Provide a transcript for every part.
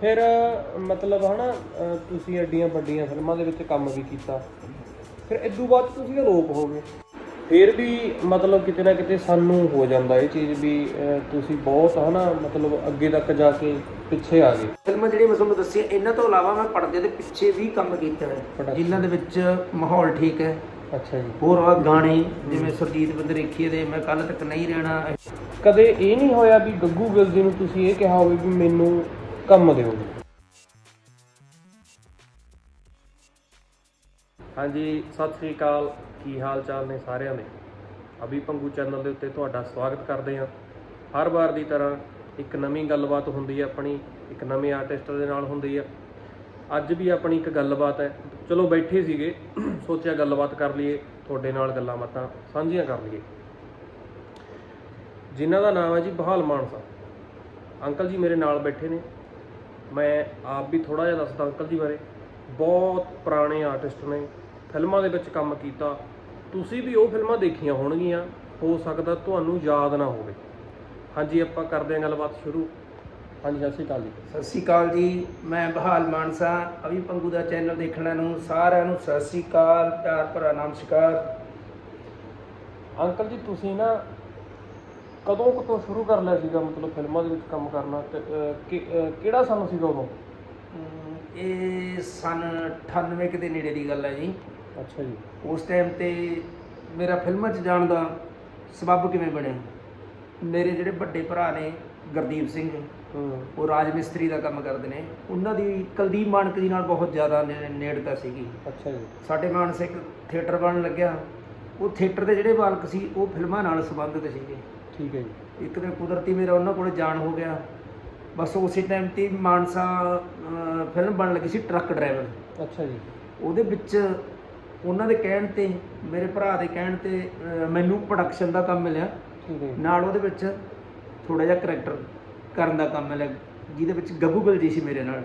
ਫਿਰ ਮਤਲਬ ਹਨਾ ਅਹ ਤੁਸੀਂ ਐਡੀਆਂ ਵੱਡੀਆਂ ਫਿਲਮਾਂ ਦੇ ਵਿੱਚ ਕੰਮ ਵੀ ਕੀਤਾ। ਫਿਰ ਇਦੋਂ ਬਾਅਦ ਤੁਸੀਂ ਅਲੋਪ ਹੋ ਗਏ। ਫਿਰ ਵੀ ਮਤਲਬ ਕਿਤੇ ਨਾ ਕਿਤੇ ਸਾਨੂੰ ਹੋ ਜਾਂਦਾ ਇਹ ਚੀਜ਼ ਵੀ ਅਹ ਤੁਸੀਂ ਬਹੁਤ ਹਨਾ ਮਤਲਬ ਅੱਗੇ ਤੱਕ ਜਾ ਕੇ ਪਿੱਛੇ ਆ ਗਏ। ਫਿਲਮਾਂ ਜਿਹੜੀਆਂ ਮੈਂ ਤੁਹਾਨੂੰ ਦੱਸੀਆਂ ਇਹਨਾਂ ਤੋਂ ਇਲਾਵਾ ਮੈਂ ਪਰਦੇ ਦੇ ਪਿੱਛੇ ਵੀ ਕੰਮ ਕੀਤਾ ਹੈ। Production। ਜਿਨ੍ਹਾਂ ਦੇ ਵਿੱਚ ਮਾਹੌਲ ਠੀਕ ਹੈ। ਅੱਛਾ ਜੀ। ਹੋਰ ਆ ਗਾਣੇ ਜਿਵੇਂ ਸੁਰਜੀਤ ਬੰਦਰੇਖੀਏ ਦੇ ਮੈਂ ਕੱਲ ਤੱਕ ਨਹੀਂ ਰਹਿਣਾ। ਕਦੇ ਇਹ ਨਹੀਂ ਹੋਇਆ ਵੀ ਗੱਗੂ ਗਿੱਲ ਜੀ ਨੂੰ ਤੁਸੀਂ ਇਹ ਕਿਹਾ ਹੋਵੇ ਵੀ ਮੈਨੂੰ ਕੰਮ ਦਿਓ। ਹਾਂਜੀ, ਸਤਿ ਸ੍ਰੀ ਅਕਾਲ। ਕੀ ਹਾਲ ਚਾਲ ਨੇ ਸਾਰਿਆਂ ਦੇ? ਅਭੀ ਪੰਗੂ ਚੈਨਲ ਦੇ ਉੱਤੇ ਤੁਹਾਡਾ ਸਵਾਗਤ ਕਰਦੇ ਹਾਂ। ਹਰ ਵਾਰ ਦੀ ਤਰ੍ਹਾਂ ਇੱਕ ਨਵੀਂ ਗੱਲਬਾਤ ਹੁੰਦੀ ਹੈ ਆਪਣੀ, ਇੱਕ ਨਵੇਂ ਆਰਟਿਸਟ ਦੇ ਨਾਲ ਹੁੰਦੀ ਹੈ। ਅੱਜ ਵੀ ਆਪਣੀ ਇੱਕ ਗੱਲਬਾਤ ਹੈ। ਚਲੋ ਬੈਠੇ ਸੀਗੇ, ਸੋਚਿਆ ਗੱਲਬਾਤ ਕਰ ਲਈਏ, ਤੁਹਾਡੇ ਨਾਲ ਗੱਲਾਂ ਬਾਤਾਂ ਸਾਂਝੀਆਂ ਕਰ ਲਈਏ। ਜਿਨ੍ਹਾਂ ਦਾ ਨਾਮ ਹੈ ਜੀ ਬਹਾਲ ਮਾਨਸਾ। ਅੰਕਲ ਜੀ ਮੇਰੇ ਨਾਲ ਬੈਠੇ ਨੇ। ਮੈਂ ਆਪ ਵੀ ਥੋੜਾ ਜਿਹਾ ਦੱਸਦਾ ਅੰਕਲ ਜੀ ਬਾਰੇ। ਬਹੁਤ ਪੁਰਾਣੇ ਆਰਟਿਸਟ ਨੇ ਫਿਲਮਾਂ ਦੇ ਵਿੱਚ ਕੰਮ ਕੀਤਾ। ਤੁਸੀਂ ਵੀ ਉਹ ਫਿਲਮਾਂ ਦੇਖੀਆਂ ਹੋਣਗੀਆਂ ਹੋ ਸਕਦਾ ਤੁਹਾਨੂੰ ਯਾਦ ਨਾ ਹੋਵੇ। ਹਾਂਜੀ ਆਪਾਂ ਕਰਦੇ ਹਾਂ ਗੱਲਬਾਤ ਸ਼ੁਰੂ। ਹਾਂਜੀ ਸਤਿ ਸ਼੍ਰੀ ਅਕਾਲ ਜੀ। ਸਤਿ ਸ੍ਰੀ ਅਕਾਲ ਜੀ ਮੈਂ ਬਹਾਲ ਮਾਨਸਾ ਅਭੀ ਪੰਗੂ ਦਾ ਚੈਨਲ ਦੇਖਣ ਨੂੰ ਸਾਰਿਆਂ ਨੂੰ ਸਤਿ ਸ੍ਰੀ ਅਕਾਲ ਪਿਆਰ ਭਰਾ ਨਮਸਕਾਰ। ਅੰਕਲ ਜੀ ਤੁਸੀਂ ਨਾ ਕਦੋਂ ਕਦੋਂ ਸ਼ੁਰੂ ਕਰ ਲਿਆ ਸੀਗਾ ਮਤਲਬ ਫਿਲਮਾਂ ਦੇ ਵਿੱਚ ਕੰਮ ਕਰਨਾ ਤੇ ਅਹ, ਕਿ- ਅਹ, ਕਿਹੜਾ ਸਨ ਸੀਗਾ ਉਦੋਂ? ਅਮ, ਇਹ ਸਨ 98 ਕੁ ਦੇ ਨੇੜੇ ਦੀ ਗੱਲ ਹੈ ਜੀ। ਅੱਛਾ ਜੀ। ਉਸ ਟਾਈਮ ਤੇ ਮੇਰਾ ਫਿਲਮਾਂ 'ਚ ਜਾਣ ਦਾ ਸਬੱਬ ਕਿਵੇਂ ਬਣਿਆ? ਮੇਰੇ ਜਿਹੜੇ ਵੱਡੇ ਭਰਾ ਨੇ ਗੁਰਦੀਪ ਸਿੰਘ ਹੂੰ। ਉਹ ਰਾਜ ਮਿਸਤਰੀ ਦਾ ਕੰਮ ਕਰਦੇ ਨੇ। ਉਹਨਾਂ ਦੀ ਕੁਲਦੀਪ ਮਾਨਕ ਜੀ ਨਾਲ ਬਹੁਤ ਜ਼ਿਆਦਾ ਨੇ- ਨੇੜਤਾ ਸੀਗੀ। ਅੱਛਾ ਜੀ। ਸਾਡੇ ਮਾਨਸੇ ਇੱਕ ਥੀਏਟਰ ਬਣਨ ਲੱਗਿਆ। ਉਹ ਥੀਏਟਰ ਦੇ ਜਿਹੜੇ ਮਾਲਕ ਸੀ ਉਹ ਫਿਲਮਾਂ ਨਾਲ ਸੰਬੰਧਿਤ ਸੀਗੇ। ਠੀਕ ਹੈ ਜੀ। ਇੱਕ ਦਿਨ ਕੁਦਰਤੀ ਮੇਰਾ ਉਹਨਾਂ ਕੋਲ ਜਾਣ ਹੋ ਗਿਆ। ਬਸ ਉਸੇ ਟਾਈਮ ਤੇ ਹੀ ਮਾਨਸਾ ਅਹ, ਫਿਲਮ ਬਣਨ ਲੱਗੀ ਸੀ ਟਰੱਕ ਡਰਾਈਵਰ ਅੱਛਾ ਜੀ। ਉਹਦੇ ਵਿੱਚ ਉਹਨਾਂ ਦੇ ਕਹਿਣ ਤੇ ਮੇਰੇ ਭਰਾ ਦੇ ਕਹਿਣ ਤੇ ਅਹ, ਮੈਨੂੰ ਪ੍ਰੋਡਕਸ਼ਨ ਦਾ ਕੰਮ ਮਿਲਿਆ। ਠੀਕ ਹੈ ਜੀ। ਨਾਲ ਉਹਦੇ ਵਿੱਚ ਥੋੜਾ ਜਿਹਾ ਕਰੈਕਟਰ ਕਰਨ ਦਾ ਕੰਮ ਮਿਲਿਆ ਜਿਹਦੇ ਵਿੱਚ ਗੱਗੂ ਗਿੱਲ ਜੀ ਸੀ ਮੇਰੇ ਨਾਲ।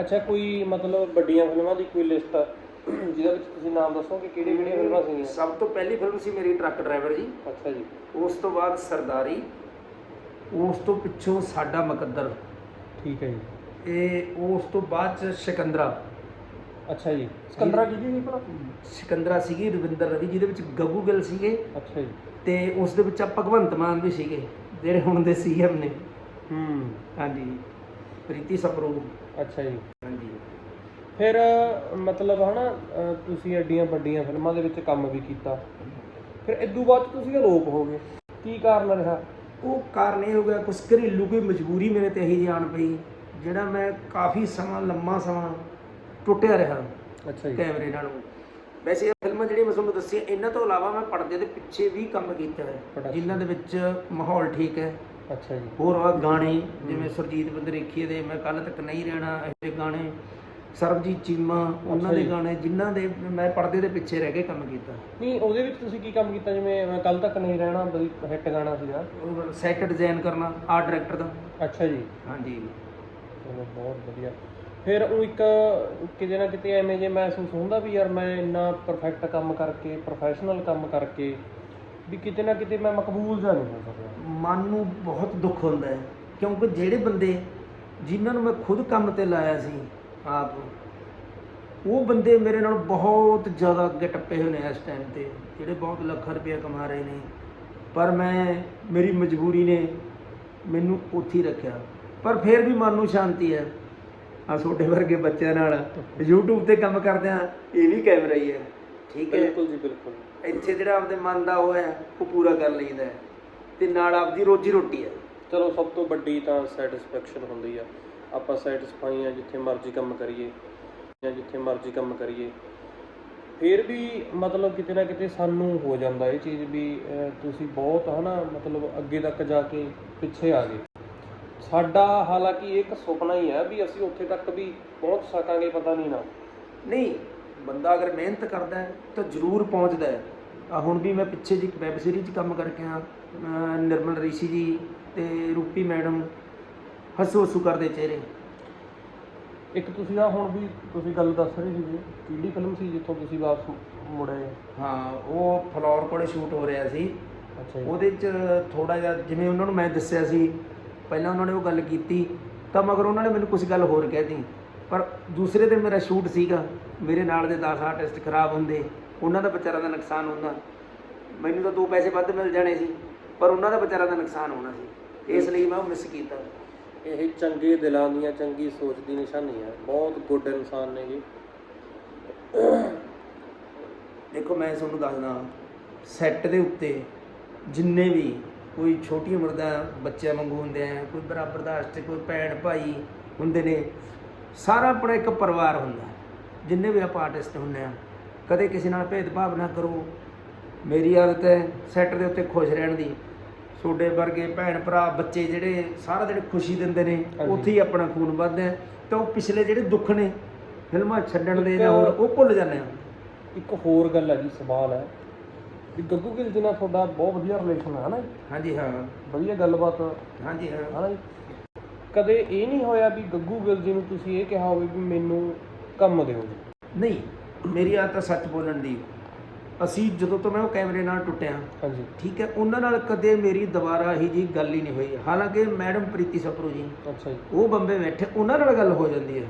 ਅੱਛਾ ਕੋਈ ਮਤਲਬ ਵੱਡੀਆਂ ਫਿਲਮਾਂ ਦੀ ਕੋਈ ਲਿਸਟ ਜਿਹਦੇ ਵਿੱਚ ਤੁਸੀਂ ਨਾਮ ਦੱਸੋਗੇ ਕਿਹੜੀ ਕਿਹੜੀਆਂ ਫਿਲਮਾਂ ਸੀਗੀਆਂ? ਸਭ ਤੋਂ ਪਹਿਲੀ ਫਿਲਮ ਸੀ ਮੇਰੀ ਟਰੱਕ ਡਰਾਈਵਰ ਜੀ। ਅੱਛਾ ਜੀ। ਉਸ ਤੋਂ ਬਾਅਦ ਸਰਦਾਰੀ। ਉਸ ਤੋਂ ਪਿੱਛੋਂ ਸਾਡਾ ਮੁਕੱਦਰ। ਠੀਕ ਹੈ ਜੀ। ਇਹ ਉਸ ਤੋਂ ਬਾਅਦ ਚ ਸਿਕੰਦਰਾ। ਅੱਛਾ ਜੀ। ਸਿਕੰਦਰਾ ਕੀ ਜੀ ਭਲਾ? ਸਿਕੰਦਰਾ ਸੀਗੀ ਰਵਿੰਦਰ ਰਵੀ ਜਿਹਦੇ ਵਿੱਚ ਗੱਗੂ ਗਿੱਲ ਸੀਗੇ। ਅੱਛਾ ਜੀ। ਤੇ ਉਸ ਦੇ ਵਿੱਚ ਆ ਭਗਵੰਤ ਮਾਨ ਵੀ ਸੀਗੇ ਜਿਹੜੇ ਹੁਣ ਦੇ ਸੀਐਮ ਨੇ। ਹੂੰ। ਹਾਂਜੀ। ਪ੍ਰੀਤੀ ਸਪਰੂ। ਅੱਛਾ ਜੀ। ਹਾਂਜੀ। ਫਿਰ ਮਤਲਬ ਹਨਾ ਅਹ, ਤੁਸੀਂ ਐਡੀਆਂ ਵੱਡੀਆਂ ਫਿਲਮਾਂ ਦੇ ਵਿੱਚ ਕੰਮ ਵੀ ਕੀਤਾ। ਫਿਰ ਇਦੋਂ ਬਾਅਦ ਤੁਸੀਂ ਅਲੋਪ ਹੋ ਗਏ। ਕੀ ਕਾਰਨ ਰਿਹਾ? ਉਹ ਕਾਰਨ ਇਹ ਹੋ ਗਿਆ ਕੁਛ ਘਰੇਲੂ ਕੋਈ ਮਜਬੂਰੀ ਮੇਰੇ ਤੇ ਇਹੀ ਜਾਣ ਪਈ ਜਿਹੜਾ ਮੈਂ ਕਾਫੀ ਸਮਾਂ ਲੰਮਾ ਸਮਾਂ ਟੁੱਟਿਆ ਰਿਹਾ ਅੱਛਾ ਜੀ। ਕੈਮਰੇ ਨਾਲੋਂ। ਵੈਸੇ ਇਹ ਫਿਲਮਾਂ ਜਿਹੜੀਆਂ ਮੈਂ ਤੁਹਾਨੂੰ ਦੱਸੀਆਂ ਇਹਨਾਂ ਤੋਂ ਇਲਾਵਾ ਮੈਂ ਪਰਦੇ ਦੇ ਪਿੱਛੇ ਵੀ ਕੰਮ ਕੀਤਾ ਹੈ Production। ਜਿਨ੍ਹਾਂ ਦੇ ਵਿੱਚ ਮਾਹੌਲ ਠੀਕ ਹੈ। ਅੱਛਾ ਜੀ। ਹੋਰ ਆ ਗਾਣੇ ਜਿਵੇਂ ਸੁਰਜੀਤ ਬੰਦਰੇਖੀਏ ਦੇ ਮੈਂ ਕੱਲ ਤੱਕ ਨਹੀਂ ਰਹਿਣਾ ਇਹ ਗਾਣੇ। ਸਰਬਜੀਤ ਚੀਮਾ ਉਹਨਾਂ ਦੇ। ਗਾਣੇ ਜਿਨ੍ਹਾਂ ਦੇ ਮੈਂ ਪਰਦੇ ਦੇ ਪਿੱਛੇ ਰਹਿ ਕੇ ਕੰਮ ਕੀਤਾ। ਨਹੀਂ ਉਹਦੇ ਵਿੱਚ ਤੁਸੀਂ ਕੀ ਕੰਮ ਕੀਤਾ? ਜਿਵੇਂ ਮੈਂ ਕੱਲ ਤੱਕ ਨਹੀਂ ਰਹਿਣਾ ਬਈ ਹਿੱਟ ਗਾਣਾ ਸੀਗਾ। ਸੈਟ ਡਿਜ਼ਾਈਨ ਕਰਨਾ ਆਰਟ ਡਾਇਰੈਕਟਰ ਦਾ। ਅੱਛਾ ਜੀ। ਹਾਂਜੀ। ਚਲੋ ਬਹੁਤ ਵਧੀਆ। ਫਿਰ ਉਹ ਇੱਕ ਕਿਤੇ ਨਾ ਕਿਤੇ ਐਵੇਂ ਜੇ ਮਹਿਸੂਸ ਹੁੰਦਾ ਵੀ ਯਾਰ ਮੈਂ ਇੰਨਾ ਪਰਫੈਕਟ ਕੰਮ ਕਰਕੇ ਪ੍ਰੋਫੈਸ਼ਨਲ ਕੰਮ ਕਰਕੇ ਵੀ ਕਿਤੇ ਨਾ ਕਿਤੇ ਮੈਂ ਮਕਬੂਲ ਜਾਂ ਨਹੀਂ ਹੋ ਸਕਿਆ ਮਨ ਨੂੰ ਬਹੁਤ ਦੁੱਖ ਹੁੰਦਾ ਹੈ। ਕਿਉਂਕਿ ਜਿਹੜੇ ਬੰਦੇ ਜਿਨ੍ਹਾਂ ਨੂੰ ਮੈਂ ਖੁਦ ਕੰਮ ਤੇ ਲਾਇਆ ਸੀ ਆਪ। ਉਹ ਬੰਦੇ ਮੇਰੇ ਨਾਲ ਬਹੁਤ ਜ਼ਿਆਦਾ ਅੱਗੇ ਟੱਪੇ ਹੋਏ ਨੇ ਇਸ ਟਾਈਮ ਤੇ ਜਿਹੜੇ ਬਹੁਤ ਲੱਖਾਂ ਰੁਪਏ ਕਮਾ ਰਹੇ ਨੇ। ਪਰ ਮੈਂ ਮੇਰੀ ਮਜਬੂਰੀ ਨੇ ਮੈਨੂੰ ਉੱਥੇ ਰੱਖਿਆ। ਪਰ ਫਿਰ ਵੀ ਮਨ ਨੂੰ ਸ਼ਾਂਤੀ ਹੈ। ਆ ਛੋਟੇ ਵਰਗੇ ਬੱਚਿਆਂ ਨਾਲ YouTube ਤੇ ਕੰਮ ਕਰਦੇ ਆ ਇਹ ਵੀ ਕੈਮਰਾ ਹੀ ਹੈ। ਠੀਕ ਹੈ। ਬਿਲਕੁਲ ਜੀ ਬਿਲਕੁਲ। ਇੱਥੇ ਜਿਹੜਾ ਆਪਦੇ ਮਨ ਦਾ ਉਹ ਹੈ ਉਹ ਪੂਰਾ ਕਰ ਲਈਦਾ ਤੇ ਨਾਲ ਆਪਦੀ ਰੋਜੀ ਰੋਟੀ ਹੈ। ਚਲੋ ਸਭ ਤੋਂ ਵੱਡੀ ਤਾਂ ਸੈਟੀਸਫੈਕਸ਼ਨ ਹੁੰਦੀ ਆ। ਆਪਾਂ ਸੈਟੀਸਫਾਈ ਆ, ਜਿੱਥੇ ਮਰਜ਼ੀ ਕੰਮ ਕਰੀਏ, ਜਾਂ ਜਿੱਥੇ ਮਰਜ਼ੀ ਕੰਮ ਕਰੀਏ। ਫਿਰ ਵੀ ਮਤਲਬ ਕਿਤੇ ਨਾ ਕਿਤੇ ਸਾਨੂੰ ਹੋ ਜਾਂਦਾ ਇਹ ਚੀਜ਼ ਵੀ ਤੁਸੀਂ ਬਹੁਤ ਹਨਾ, ਮਤਲਬ ਅੱਗੇ ਤੱਕ ਜਾ ਕੇ ਪਿੱਛੇ ਆ ਗਏ। ਸਾਡਾ ਹਾਲਾਂਕਿ ਇਹ ਇੱਕ ਸੁਪਨਾ ਹੀ ਹੈ ਵੀ ਅਸੀਂ ਉੱਥੇ ਤੱਕ ਵੀ ਪਹੁੰਚ ਸਕਾਂਗੇ, ਪਤਾ ਨਹੀਂ ਨਾ। ਨਹੀਂ, ਬੰਦਾ ਅਗਰ ਮਿਹਨਤ ਕਰਦਾ ਹੈ, ਤਾਂ ਜ਼ਰੂਰ ਪਹੁੰਚਦਾ ਹੈ। ਆ ਹੁਣ ਵੀ ਮੈਂ ਪਿੱਛੇ ਜੀ ਇੱਕ ਵੈਬ ਸੀਰੀਜ਼ 'ਚ ਕੰਮ ਕਰਕੇ ਆ ਨਿਰਮਲ ਰਿਸ਼ੀ ਜੀ ਤੇ ਰੂਪੀ ਮੈਡਮ। ਹੱਸੂ ਹੱਸੂ ਕਰਦੇ ਚਿਹਰੇ। ਇੱਕ ਤੁਸੀਂ ਆ ਹੁਣ ਵੀ ਤੁਸੀਂ ਗੱਲ ਦੱਸ ਰਹੇ ਸੀਗੇ ਕਿਹੜੀ ਫਿਲਮ ਸੀ ਜਿੱਥੋਂ ਤੁਸੀਂ ਵਾਪਸ ਮੁੜੇ ਹਾਂ ਉਹ ਫਲੋਰ ਕੋਲੇ ਸ਼ੂਟ ਹੋ ਰਿਹਾ ਸੀ। ਅੱਛਾ ਉਹਦੇ 'ਚ ਥੋੜਾ ਜਿਹਾ ਜਿਵੇਂ ਉਹਨਾਂ ਨੂੰ ਮੈਂ ਦੱਸਿਆ ਸੀ ਪਹਿਲਾਂ ਉਹਨਾਂ ਨੇ ਉਹ ਗੱਲ ਕੀਤੀ ਤਾਂ ਮਗਰ ਉਹਨਾਂ ਨੇ ਮੈਨੂੰ ਕੁਝ ਗੱਲ ਹੋਰ ਕਹਿਤੀ ਪਰ ਦੂਸਰੇ ਦਿਨ ਮੇਰਾ ਸ਼ੂਟ ਸੀਗਾ ਮੇਰੇ ਨਾਲ ਦੇ 10 ਆਰਟਿਸਟ ਖਰਾਬ ਹੁੰਦੇ ਉਹਨਾਂ ਦਾ ਵਿਚਾਰਾ ਦਾ ਨੁਕਸਾਨ ਹੁੰਦਾ। ਮੈਨੂੰ ਤਾਂ ਦੋ ਪੈਸੇ ਵੱਧ ਮਿਲ ਜਾਣੇ ਸੀ ਪਰ ਉਹਨਾਂ ਦਾ ਵਿਚਾਰਾ ਦਾ ਨੁਕਸਾਨ ਹੋਣਾ ਸੀ। ਇਸ ਲਈ ਮੈਂ ਉਹ ਮਿਸ ਕੀਤਾ। ਇਹ ਚੰਗੇ ਦਿਲਾਂ ਦੀਆਂ ਚੰਗੀ ਸੋਚ ਦੀ ਨਿਸ਼ਾਨੀ ਹੈ। ਬਹੁਤ ਗੁੱਡ ਇਨਸਾਨ ਨੇ ਜੀ। ਦੇਖੋ, ਮੈਂ ਤੁਹਾਨੂੰ ਦੱਸਦਾ ਸੈੱਟ ਦੇ ਉੱਤੇ ਜਿੰਨੇ ਵੀ ਕੋਈ ਛੋਟੀ ਉਮਰ ਦਾ ਬੱਚਿਆਂ ਵਾਂਗੂ ਹੁੰਦੇ ਆ, ਕੋਈ ਬਰਾਬਰ ਦਾ ਅਸਤ ਕੋਈ ਭੈਣ ਭਾਈ ਹੁੰਦੇ ਨੇ, ਸਾਰਾ ਆਪਣਾ ਇੱਕ ਪਰਿਵਾਰ ਹੁੰਦਾ ਜਿੰਨੇ ਵੀ ਆਪਾਂ ਆਰਟਿਸਟ ਹੁੰਦੇ ਆ, ਕਦੇ ਕਿਸੇ ਨਾਲ ਭੇਦਭਾਵ ਨਾ ਕਰੋ। ਮੇਰੀ ਆਦਤ ਹੈ ਸੈੱਟ ਦੇ ਉੱਤੇ ਖੁਸ਼ ਰਹਿਣ ਦੀ। ਤੁਹਾਡੇ ਵਰਗੇ ਭੈਣ ਭਰਾ ਬੱਚੇ ਜਿਹੜੇ ਸਾਰਾ ਦਿਨ ਖੁਸ਼ੀ ਦਿੰਦੇ ਨੇ। ਉੱਥੇ ਹੀ ਆਪਣਾ ਖੂਨ ਵੱਧਦਾ ਹੈ ਤੇ ਉਹ ਪਿਛਲੇ ਜਿਹੜੇ ਦੁੱਖ ਨੇ ਫਿਲਮਾਂ ਛੱਡਣ ਦੇ ਜਾਂ ਹੋਰ ਉਹ ਭੁੱਲ ਜਾਂਦੇ ਆ। ਇੱਕ ਹੋਰ ਗੱਲ ਹੈ ਜੀ ਸਵਾਲ ਹੈ ਵੀ ਗੱਗੂ ਗਿੱਲ ਜੀ ਨਾਲ ਤੁਹਾਡਾ ਬਹੁਤ ਵਧੀਆ ਰਿਲੇਸ਼ਨ ਹੈ ਨਾ ਜੀ? ਹਾਂਜੀ ਹਾਂ। ਵਧੀਆ ਗੱਲਬਾਤ। ਹਾਂਜੀ ਹਾਂ। ਹੈ ਨਾ ਜੀ? ਕਦੇ ਇਹ ਨਹੀਂ ਹੋਇਆ ਵੀ ਗੱਗੂ ਗਿੱਲ ਜੀ ਨੂੰ ਤੁਸੀਂ ਇਹ ਕਿਹਾ ਹੋਵੇ ਵੀ ਮੈਨੂੰ ਕੰਮ ਦਿਓ ਨਹੀਂ ਮੇਰੀ ਆਦਤ ਸੱਚ ਬੋਲਣ ਦੀ। ਅਸੀਂ ਜਦੋਂ ਤੋਂ ਮੈਂ ਉਹ ਕੈਮਰੇ ਨਾਲ ਟੁੱਟਿਆ ਹਾਂਜੀ। ਠੀਕ ਹੈ ਉਹਨਾਂ ਨਾਲ ਕਦੇ ਮੇਰੀ ਦੁਬਾਰਾ ਹੀ ਜੀ ਗੱਲ ਹੀ ਨਹੀਂ ਹੋਈ। ਹਾਲਾਂਕਿ ਮੈਡਮ ਪ੍ਰੀਤੀ ਸਪਰੂ ਜੀ ਅੱਛਾ ਜੀ। ਉਹ ਬੰਬੇ ਬੈਠੇ ਉਹਨਾਂ ਨਾਲ ਗੱਲ ਹੋ ਜਾਂਦੀ ਹੈ।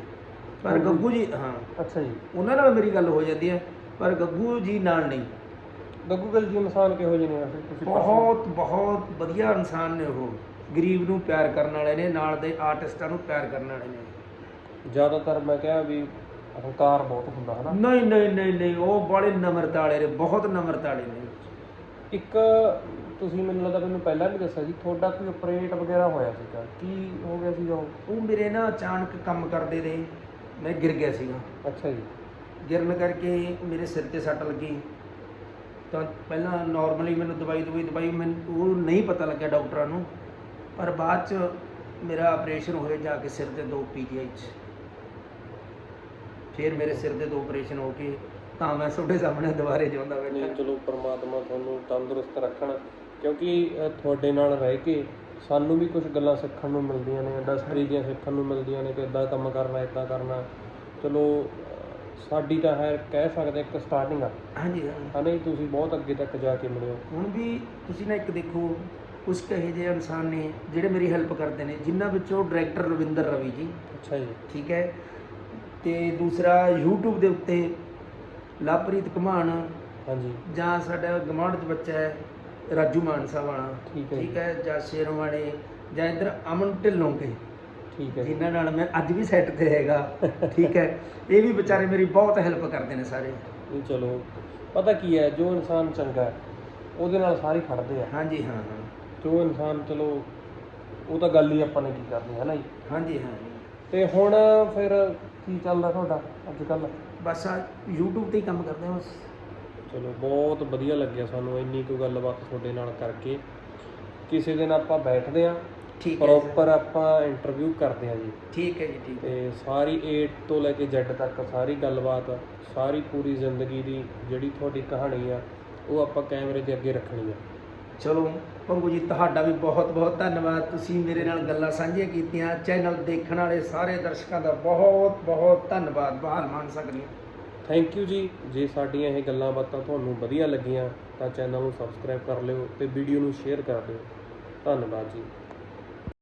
ਪਰ ਗੱਗੂ- ਜੀ ਹਾਂ। ਅੱਛਾ ਜੀ। ਉਹਨਾਂ ਨਾਲ ਮੇਰੀ ਗੱਲ ਹੋ ਜਾਂਦੀ ਹੈ ਪਰ ਗੱਗੂ ਜੀ ਨਾਲ ਨਹੀਂ। ਗੱਗੂ ਗਿੱਲ ਜੀ ਇਨਸਾਨ ਕਿਹੋ ਜਿਹੇ ਨੇ ਵੈਸੇ? ਤੁਸੀਂ ਬਹੁਤ ਬਹੁਤ ਵਧੀਆ ਇਨਸਾਨ ਨੇ ਉਹ। ਗਰੀਬ ਨੂੰ ਪਿਆਰ ਕਰਨ ਵਾਲੇ ਨੇ ਨਾਲ ਦੇ ਆਰਟਿਸਟਾਂ ਨੂੰ ਪਿਆਰ ਕਰਨ ਵਾਲੇ ਨੇ। ਜ਼ਿਆਦਾਤਰ ਮੈਂ ਕਿਹਾ ਵੀ ਹੰਕਾਰ ਬਹੁਤ ਹੁੰਦਾ ਹੈ ਨਾ ਨਹੀਂ ਨਹੀਂ ਨਹੀਂ ਨਹੀਂ ਉਹ ਬੜੇ ਨਮਰਤਾ ਵਾਲੇ ਨੇ ਬਹੁਤ ਨਮਰਤਾ ਵਾਲੇ ਨੇ। ਇੱਕ ਤੁਸੀਂ ਮੈਨੂੰ ਲੱਗਦਾ ਮੈਨੂੰ ਪਹਿਲਾਂ ਵੀ ਦੱਸਿਆ ਸੀ ਤੁਹਾਡਾ ਕੋਈ ਆਪਰੇਟ ਵਗੈਰਾ ਹੋਇਆ ਸੀਗਾ? ਕੀ ਹੋ ਗਿਆ ਸੀਗਾ ਉਹ? ਉਹ ਮੇਰੇ ਨਾ ਅਚਾਨਕ ਕੰਮ ਕਰਦੇ ਰਹੇ ਮੈਂ ਗਿਰ ਗਿਆ ਸੀਗਾ। ਅੱਛਾ ਜੀ। ਗਿਰਨ ਕਰਕੇ ਮੇਰੇ ਸਿਰ ਤੇ ਸੱਟ ਲੱਗੀ। ਤਾਂ ਪਹਿਲਾਂ ਨਾਰਮਲੀ ਮੈਨੂੰ ਦਵਾਈ ਦਵਾਈ ਦਵਾਈ ਮੈਨੂੰ ਉਹ ਨਹੀਂ ਪਤਾ ਲੱਗਿਆ ਡਾਕਟਰਾਂ ਨੂੰ ਪਰ ਬਾਅਦ ਚ ਮੇਰਾ ਆਪਰੇਸ਼ਨ ਹੋਇਆ ਜਾ ਕੇ ਸਿਰ ਤੇ ਦੋ ਪੀਟੀਆਈ ਚ। ਫਿਰ ਮੇਰੇ ਸਿਰ ਦੇ ਦੋ ਆਪਰੇਸ਼ਨ ਹੋ ਕੇ ਤਾਂ ਮੈਂ ਤੁਹਾਡੇ ਸਾਹਮਣੇ ਦੁਬਾਰੇ ਜਿਉਂਦਾ ਨਹੀਂ ਬੈਠਾ ਚਲੋ ਪਰਮਾਤਮਾ ਤੁਹਾਨੂੰ ਤੰਦਰੁਸਤ ਰੱਖਣ ਕਿਉਂਕਿ ਅ, ਤੁਹਾਡੇ ਨਾਲ ਰਹਿ ਕੇ ਸਾਨੂੰ ਵੀ ਕੁਝ ਗੱਲਾਂ ਸਿੱਖਣ ਨੂੰ ਮਿਲਦੀਆਂ ਨੇ ਇੰਡਸਟਰੀ ਦੀਆਂ ਸਿੱਖਣ ਨੂੰ ਮਿਲਦੀਆਂ ਨੇ ਕਿ ਇਦਾਂ ਕੰਮ ਕਰਨਾ ਇਦਾਂ ਕਰਨਾ। ਚਲੋ ਅ, ਸਾਡੀ ਤਾਂ ਹੈ ਕਹਿ ਸਕਦੇ ਇੱਕ ਸਟਾਰਟਿੰਗ ਆ। ਹਾਂਜੀ ਹਾਂ ਹਾਂ ਨਹੀਂ ਤੁਸੀਂ ਬਹੁਤ ਅੱਗੇ ਤੱਕ ਜਾ ਕੇ ਮਿਲਿਓ। ਹੁਣ ਵੀ ਤੁਸੀਂ ਨਾ ਇੱਕ ਦੇਖੋ ਕੁਝ ਕਹੇ ਜਿਹੇ ਇਨਸਾਨ ਨੇ ਜਿਹੜੇ ਮੇਰੀ ਹੈਲਪ ਕਰਦੇ ਨੇ ਜਿਨ੍ਹਾਂ ਵਿੱਚੋਂ ਡਾਇਰੈਕਟਰ ਰਵਿੰਦਰ ਰਵੀ ਜੀ। ਅੱਛਾ ਜੀ। ਠੀਕ ਹੈ। ਤੇ ਦੂਸਰਾ YouTube ਦੇ ਉੱਤੇ ਲਵਪ੍ਰੀਤ ਘਮਾਨ ਹਾਂਜੀ। ਜਾਂ ਸਾਡਾ ਗਮਾਂਡ ਚ ਬੱਚਾ ਹੈ ਰਾਜੂ ਮਾਨਸਾ ਵਾਲਾ। ਠੀਕ ਹੈ। ਠੀਕ ਹੈ ਜਾਂ ਸ਼ੇਰਵਾੜੇ ਜਾਂ ਇਧਰ ਅਮਨ ਢਿੱਲੋਂ ਕੇ। ਠੀਕ ਹੈ ਜਿਨ੍ਹਾਂ ਨਾਲ ਮੈਂ ਅੱਜ ਵੀ ਸੈੱਟ ਤੇ ਹੈਗਾ। ਠੀਕ ਹੈ ਇਹ ਵੀ ਵਿਚਾਰੇ ਮੇਰੀ ਬਹੁਤ ਹੈਲਪ ਕਰਦੇ ਨੇ ਸਾਰੇ। ਨਹੀਂ ਚਲੋ ਪਤਾ ਕੀ ਹੈ ਜੋ ਇਨਸਾਨ ਚੰਗਾ ਹੈ ਉਹਦੇ ਨਾਲ ਸਾਰੇ ਖੜਦੇ ਆ। ਹਾਂਜੀ ਹਾਂ ਹਾਂ। ਜੋ ਇਨਸਾਨ ਚਲੋ ਉਹ ਤਾਂ ਗੱਲ ਹੀ ਆਪਾਂ ਨੇ ਕੀ ਕਰਨੀ ਹੈ ਨਾ ਜੀ? ਹਾਂਜੀ ਹਾਂ। ਤੇ ਹੁਣ ਫਿਰ ਕੀ ਚੱਲਦਾ ਤੁਹਾਡਾ ਅੱਜ ਕੱਲ ਬਸ ਆ YouTube ਤੇ ਹੀ ਕੰਮ ਕਰਦੇ ਹਾਂ ਬਸ। ਚਲੋ ਬਹੁਤ ਵਧੀਆ ਲੱਗਿਆ ਸਾਨੂੰ ਇੰਨੀ ਕੁ ਗੱਲਬਾਤ ਤੁਹਾਡੇ ਨਾਲ ਕਰਕੇ। ਕਿਸੇ ਦਿਨ ਆਪਾਂ ਬੈਠਦੇ ਆਂ ਠੀਕ ਹੈ। ਪ੍ਰੋਪਰ ਆਪਾਂ ਇੰਟਰਵਿਊ ਕਰਦੇ ਆਂ ਜੀ। ਠੀਕ ਹੈ ਜੀ ਠੀਕ ਹੈ। ਤੇ ਸਾਰੀ A ਤੋਂ ਲੈ ਕੇ Z ਤੱਕ ਸਾਰੀ ਗੱਲਬਾਤ ਸਾਰੀ ਪੂਰੀ ਜ਼ਿੰਦਗੀ ਦੀ ਜਿਹੜੀ ਤੁਹਾਡੀ ਕਹਾਣੀ ਆ ਉਹ ਆਪਾਂ ਕੈਮਰੇ ਦੇ ਅੱਗੇ ਰੱਖਣੀ ਆ। ਚਲੋ ਪੰਗੂ ਜੀ, ਤੁਹਾਡਾ ਵੀ ਬਹੁਤ ਬਹੁਤ ਧੰਨਵਾਦ। ਤੁਸੀਂ ਮੇਰੇ ਨਾਲ ਗੱਲਾਂ ਸਾਂਝੀਆਂ ਕੀਤੀਆਂ। ਚੈਨਲ ਦੇਖਣ ਵਾਲੇ ਸਾਰੇ ਦਰਸ਼ਕਾਂ ਦਾ ਬਹੁਤ ਬਹੁਤ ਧੰਨਵਾਦ। ਬਾਹਰ ਮਾਨ ਸਕਦੇ ਹਾਂ ਥੈਂਕ ਯੂ ਜੀ। ਜੇ ਸਾਡੀਆਂ ਇਹ ਗੱਲਾਂ ਬਾਤਾਂ ਤੁਹਾਨੂੰ ਵਧੀਆ ਲੱਗੀਆਂ, ਤਾਂ ਚੈਨਲ ਨੂੰ ਸਬਸਕ੍ਰਾਈਬ ਕਰ ਲਿਓ ਤੇ ਵੀਡੀਓ ਨੂੰ ਸ਼ੇਅਰ ਕਰ ਦਿਓ। ਧੰਨਵਾਦ ਜੀ।